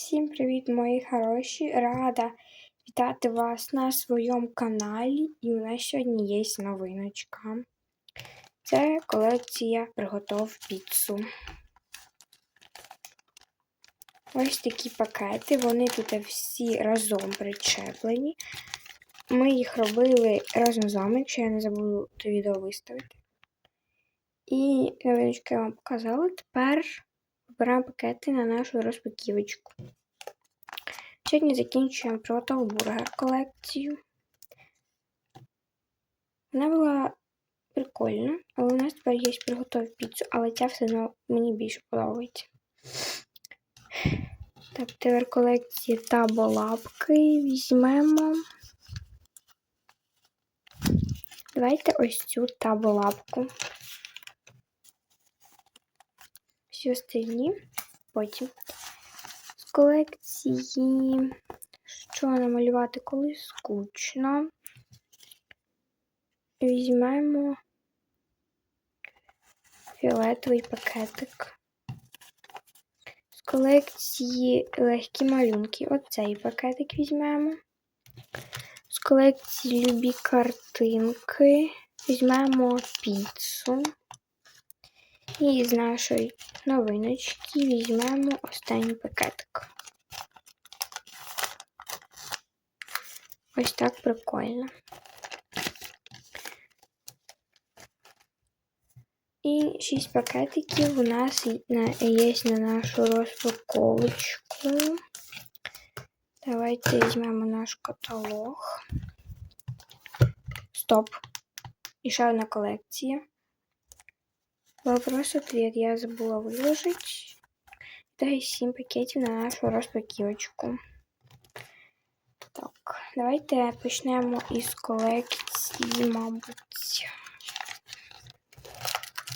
Всім привіт, мої хороші! Рада вітати вас на своєму каналі. І у нас сьогодні є новиночка. Це колекція приготов піцу. Ось такі пакети, вони тут всі разом причеплені. Ми їх робили разом з вами, якщо я не забуду то відео виставити. І новиночку я вам показала. Тепер Вибираємо пакети на нашу розпаківочку. Сьогодні закінчуємо Proto бургер колекцію. Вона була прикольна, але у нас тепер є приготові піцу, але ця все одно мені більше подобається. Так, тепер колекція таболапки візьмемо. Давайте ось цю таболапку. Всі остальні. Потім з колекції, що намалювати коли скучно. Візьмемо фіолетовий пакетик. З колекції легкі малюнки. Оцей пакетик візьмемо. З колекції любі картинки. Візьмемо піцу. І з нашої новиночки візьмемо останній пакетик. Ось так прикольно. І 6 пакетиків у нас є на нашу розпаковочку. Давайте візьмемо наш каталог. Стоп. І ще одна колекція. Вопрос ответ я забула выложить. Дай 7 пакетів на нашу розпаківочку. Так, давайте почнемо із колекції, мабуть,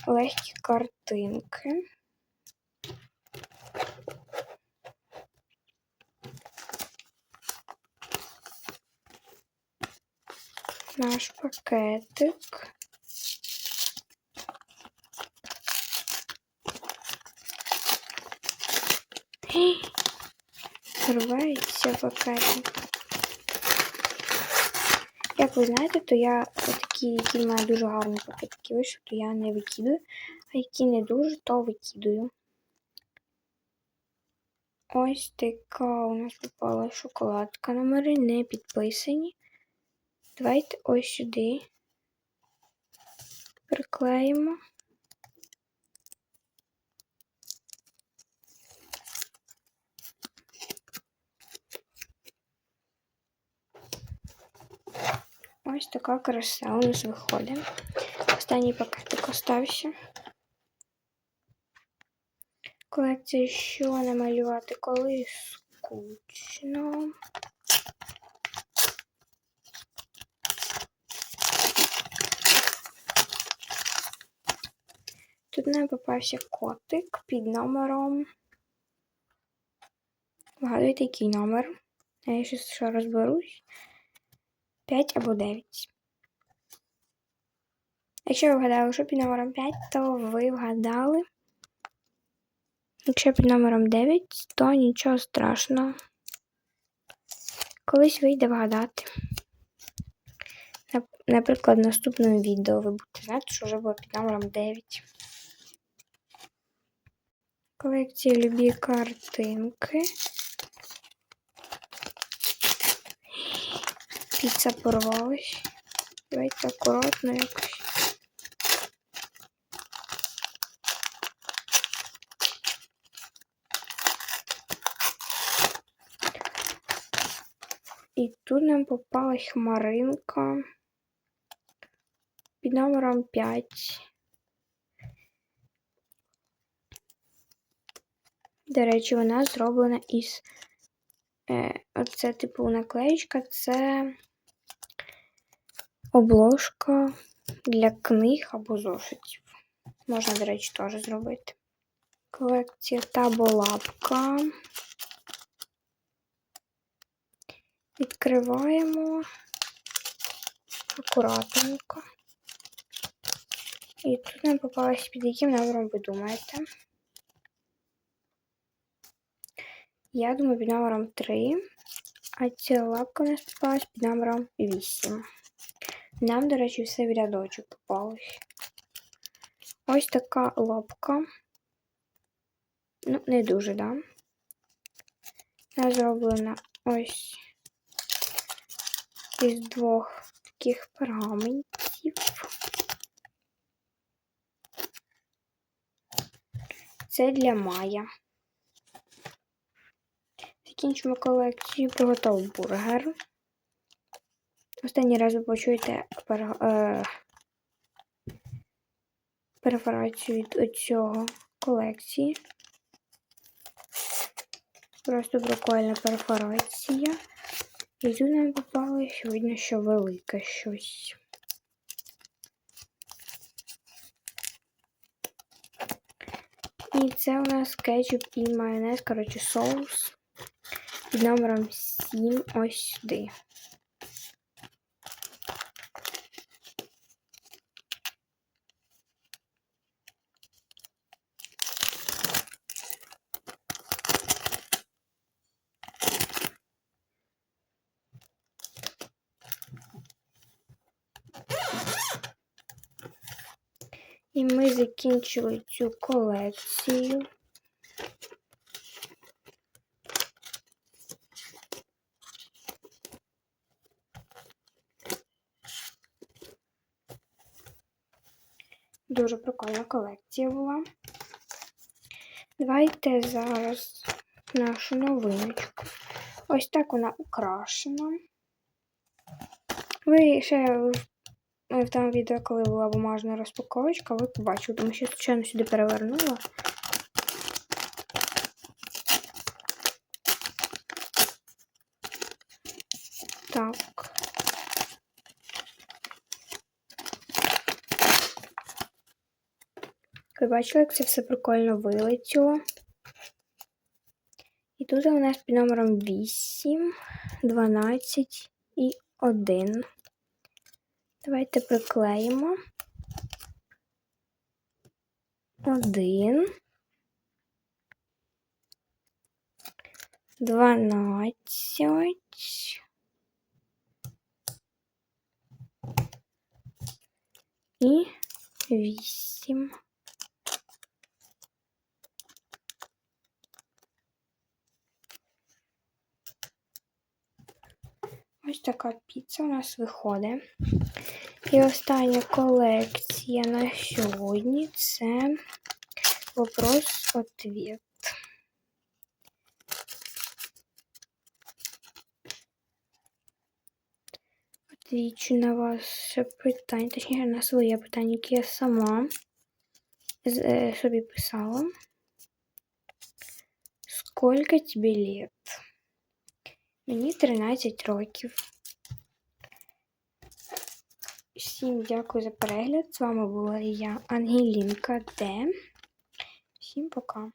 легкі картинки. Наш пакетик. Рвається пакетик. Як ви знаєте, то я такі, які мене дуже гарні пакетики вийшли, то я не викидаю, а які не дуже, то викидаю. Ось така у нас попала шоколадка. Номери не підписані. Давайте ось сюди приклеїмо. Ось така краса у нас виходить. Останній пакетик остався. Колекція що намалювати, коли скучно. Тут нам попався котик під номером. Вгадуйте, який номер. Я ще розберусь. 5 або 9. Якщо ви вгадали, що під номером 5, то ви вгадали. Якщо під номером 9, то нічого страшного. Колись вийде вгадати. Наприклад, в наступному відео ви будете знати, що вже було під номером 9. Колекція любі картинки. Піца порвалась. Давайте акуратно якось. І тут нам попалась хмаринка під номером 5. До речі, вона зроблена із е, оце, типу, наклеєчка, це обложка для книг або зошитів. Можна, до речі, теж зробити. Колекція таболапка. Відкриваємо акуратненько. І тут нам попалось під яким номером ви думаєте. Я думаю, під номером 3. А ця лапка у нас попалась під номером 8. Нам, до речі, все в рядочок попалось. Ось така лапка. Ну, не дуже, да? Вона зроблена ось із двох таких пергаментів. Це для Майя. Закінчимо колекцію, приготував бургер. Останній раз ви почуєте пер... е... перфорацію від цього колекції. Просто прикольна перфорація. І тут нам попалось, видно, що велике щось. І це у нас кетчуп і майонез, коротше, соус під номером 7 ось сюди. І ми закінчили цю колекцію. Дуже прикольна колекція була. Давайте зараз нашу новиночку. Ось так вона украшена. Ви ще в в тому відео, коли була бумажна розпаковочка, ви побачили, тому що звичайно сюди перевернула. Так. Ви бачили, як це все прикольно вилетіло. І тут у нас під номером 8, 12 і 1. Давайте приклеїмо. Один. Дванадцять. І вісім. Ось така піца у нас виходить. І остання колекція на сьогодні це вопрос-ответ. Отвічу на ваше питання, точніше на своє питання, яке я сама е, собі писала. Сколько тебе лет? Мені 13 років. Всім дякую за перегляд. З вами була я, Ангелінка Д. Всім пока.